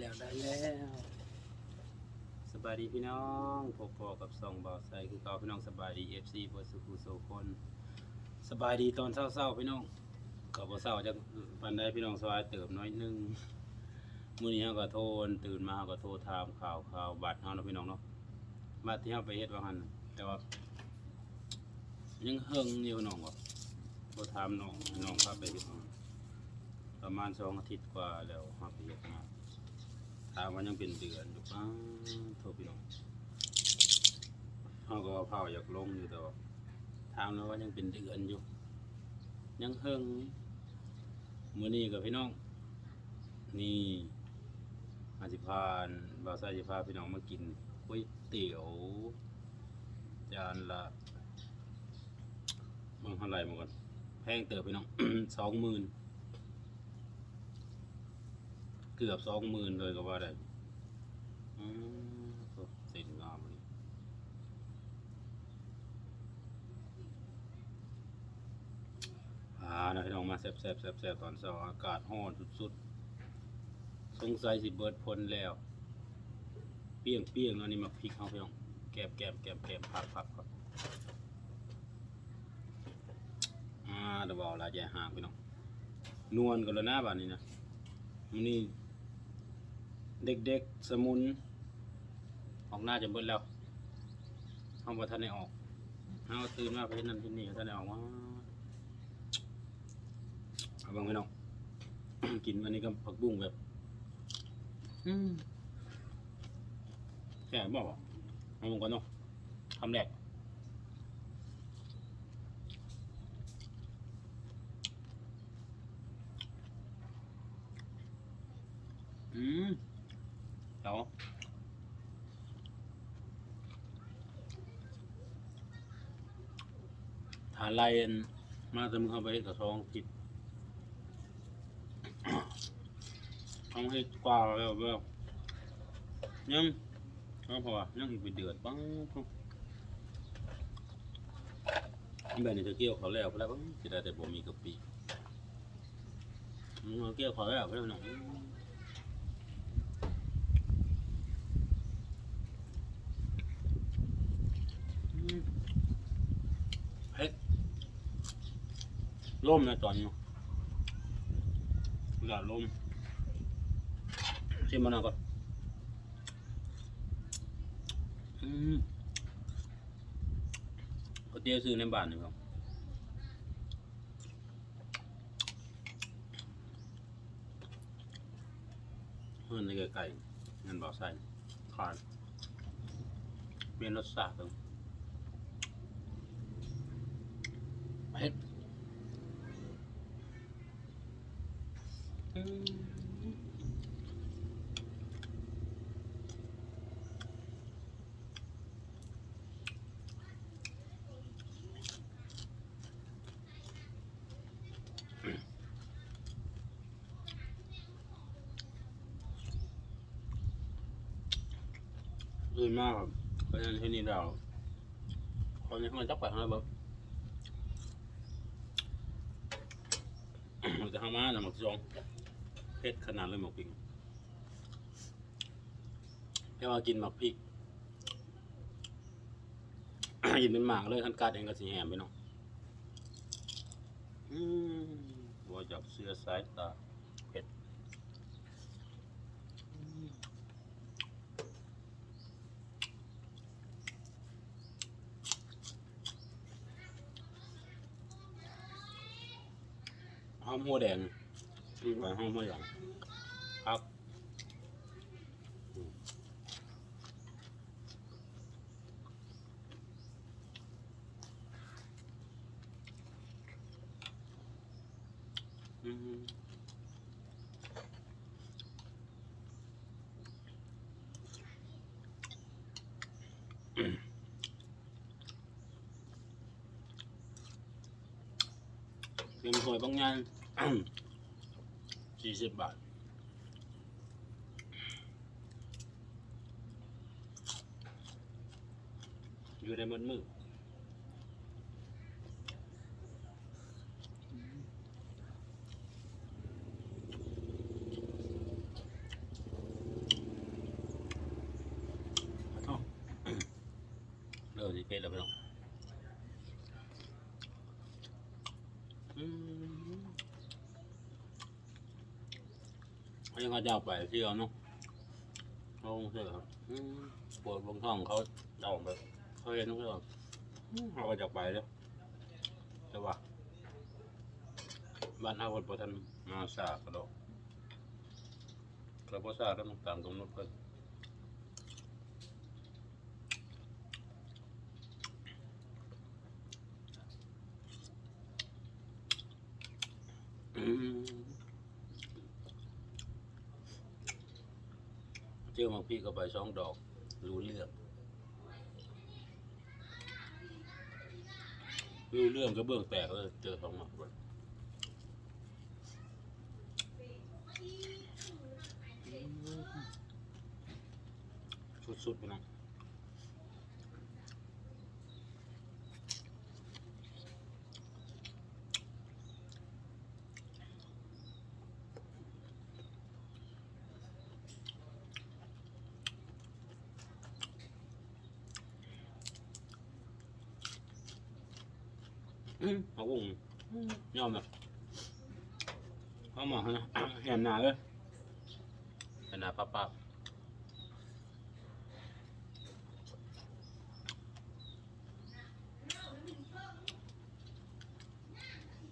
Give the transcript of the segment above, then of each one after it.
แล้วได้แล้วสบายดีพี่น้องพบพอกับซองบอไซคือเก่าพี่น้องสบายดีเอฟซีเพื่อสุขุโซคนสบายดีตอนเศร้าๆพี่น้องก็บ่เศร้าจักปันได้พี่น้องสบายเติบน้อยนึงมื้อนี้เฮาก็โทรตื่นมาเฮาก็โทรถามข่าวข่าวบัตรเฮาเนาะพี่น้องเนาะบัตรที่เฮาไปเฮ็ดว่าหั่นแต่ว่ายังเฮิงอยู่น้องบ่บ่ถามน้องน้องพาไปเฮ็ดประมาณสองอาทิตย์กว่าแล้วเฮาไปเฮ็ดมา ถามว่ายังเป็นเดือนอยู่ป้าโทษพี่น้องเขาก็ว่าเผาอยากลงอยู่แต่ว่าถามแล้วว่ายังเป็นเดือนอยู่ ยังเฮิงมื้อนี้กับพี่น้อง นี่อาจิพานบาวซาจิพาพี่น้องมากินก๋วยเตี๋ยว จานละมันเท่าไหร่มาก่อนแพงเติบพี่น้องสองหมื่น เกือบสองหมื่นเลยก็ว่าได้อืมเส้นงามเลยอ่านะพี่น้องมาแซ่บแซ่บแซ่บแซ่บตอนเช้าอากาศร้อนสุดๆสงสัยสิเบิดพ้นแล้ว เปี้ยงเปี้ยงอันนี้มาพริกเขาพี่น้องแกบแกบแกบแกบผักผักผักอ่าเดี๋ยวบอกลายใหญ่ห่างพี่น้องนวลกันแล้วนะบ้านนี้นะมันนี่ เด็กๆ สมุน ออกหน้าจะเบิดแล้วห้องบ่ทันได้ออกเฮาตื่นมาไปเฮ็ดนั่นที่นี่ก็ทันได้ออกมาเอาเบังพี่น้อง กินอันนี้ก็ผักบุ้งแบบอืมแค่บอกว่าเอาลงก่อนเนาะคำแรกอืมเดี๋ยว หาไล่อันมาแต่มึงเข้าไปกับท้องผิดท้องให้กว่าแล้วแบบยังก็พอยังอีกไปเดือดปังปังแบบนี้จะเกี่ยวเขาแล้วแล้วปังจะได้แต่บ่มีกะปิมึงเอาเกี่ยวเขาแล้วไปแล้วหน่อยเฮ้ย ล่มนะตอนนี้อย่าล่มชิมมันก่อนก๋วยเตี๋ยวซื้อในบ้านนี่ครับเฮือนในไก่เงินบอกใส่ขาดเปลี่ยนรสชาติตรง เผ็ด อืมอื่นมากครับเพราะฉะนั้นที่นี่เราคนนี้มันจับไปทางไหนบ้างมันจะทำมาหนักจองเผ็ดขนาดเลยหมกพริกแค่ว่ากินหมักพริก กินเป็นหมากเลยขั้นกาดเองก็สีแหมไปเนาะว่าจากเสื้อสายตาเผ็ดอืมหอมหัวแดงอืมไปหอมหัวแดงครับอืม อืมเตรียมถ้วยบางงาน สี่สิบบาท อยู่ในมันมือ ผ็ดแล้วพี่น้องอันนี้เขาจะเอาไปเที่ยวเนาะเขาคงเชื่อครับปวดลงท้องเขาเอาไปเขาเห็นเขาบอกอืมเขาก็จะไปแล้วแต่ว่าบ้านเขาคนประทันมาสากกระโดดกระเพาะสากก็ต้องตามกำหนดเพิ่น เจียวมาพี่ก็ไปสองดอก รู้เรื่อง รู้เรื่องก็เบื้องแตกเลยเจอสองหมักสุดๆไปนะ อืมเอาวงยอมเลยเอาหมอนะเห็นหนาเลยเห็นหนาปั๊บปั๊บ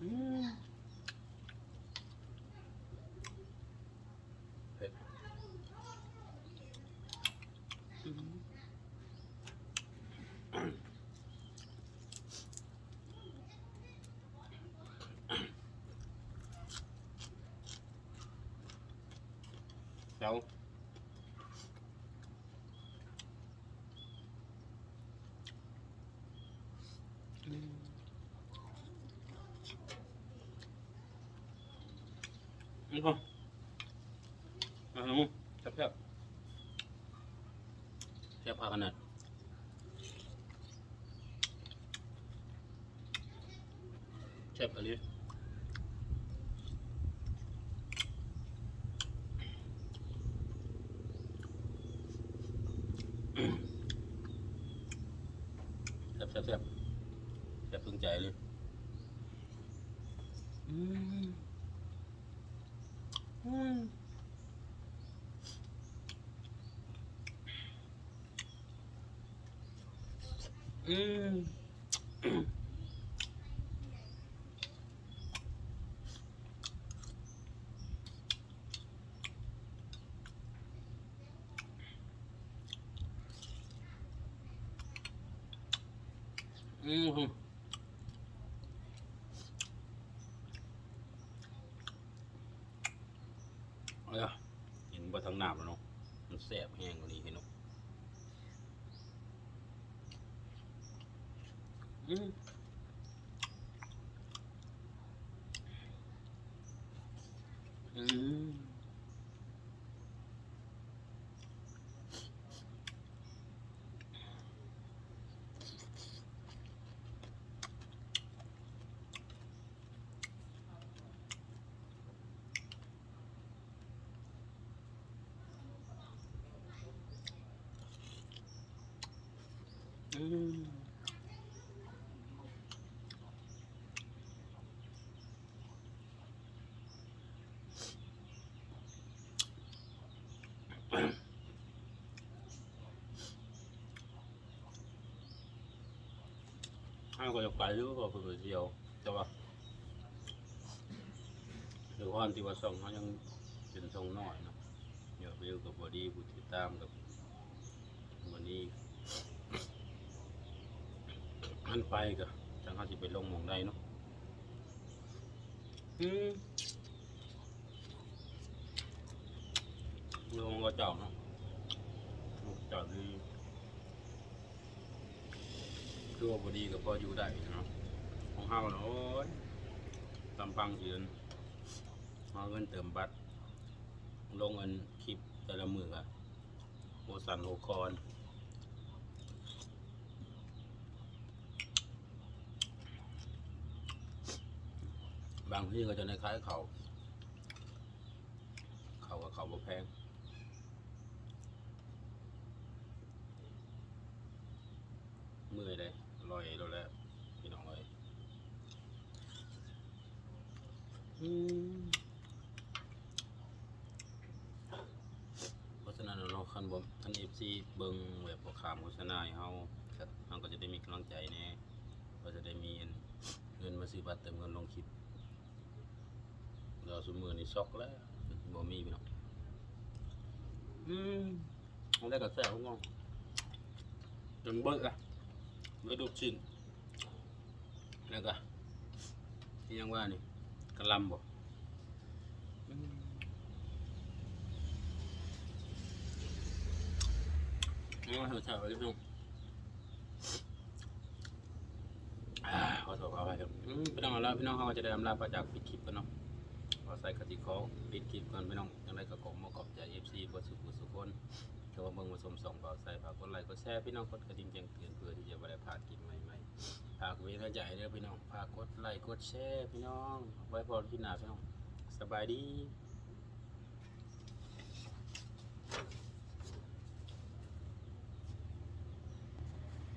อืมเผ็ดอืม เดี๋ยว นี่ก็เอาหนูแซ่บแซ่บแซ่บพาขนาดแซ่บอะไรแซ่บแซ่บแซ่บแซ่บตึงใจเลย อืม อืมอืมอืม เอาละเห็นบ่ทั้งน้ำแล้วเนาะมันแสบแห้งกว่านี้เห็นเนาะอืมอืม อืมห้ก็จะไปหรือว่าไปเที่ยวแต่ว่าหรือว่าที่ว่าส่องเขายังเป็นส่องน้อยนะเยอะวิวกับบอดี้ผู้ติตามกับวันนี้ อันไปก็จังเขาสิไปลงหมองได้เนาะอืมลงก็เจ้าเนาะเจ้าดีคือว่าบอดีก็พออยู่ได้เนาะของเฮาเนาะโอ้ยลำพังเดือนเอาเงินเติมบัตร ลงเงินคลิปแต่ละมืออะโอสันโอคอน บางที่ก็จะในคล้ายเขาเขากับเขาบ่แพงเมื่อยเลยอยแล้วแหละพี่น้องเอ้ยอืมเพราะฉะนั้นเราคันบ่คัน FC เบิ่งแบบบ่ขามโฆษณาให้เฮาครับเฮาก็จะได้มีกำลังใจแน่ก็จะได้มีเงินมาซื้อบัตรเติมเงินลงคลิป เราซุมื้อนี้ช็อกแล้วบ่มีพี่น้องอืมเอาได้ก็แซ่บงงจนเบิดละเบิดลูกชิ้นแล้วก็นี่ยังว่านี่กะหลำบ่อืมเอาให้แซ่บเลยพี่น้องอ่าขอโทษขออภัยครับอืมพี่น้องเอาแล้วพี่น้องเขาก็จะได้อำลาพระจากปิดคลิปกันเนาะขอ ใส่กติขางปิดคลิปก่อนพี่น้องจังไรก็ขอมาขอบใจเอฟซีบสุขุสุคนเจ้าเมืองมาสมสองเป่าใส่ฝากกดไลก็แชร์พี่น้องกดกระดิ่งแจ้งเตือนเพื่อที่จะไม่พลาดคลิปใหม่ๆหากมีน่ทใจเด้อพี่น้องฝากกดไลกดแชร์พี่น้อง ไว้พอที่หนาพี่น้องสบายดี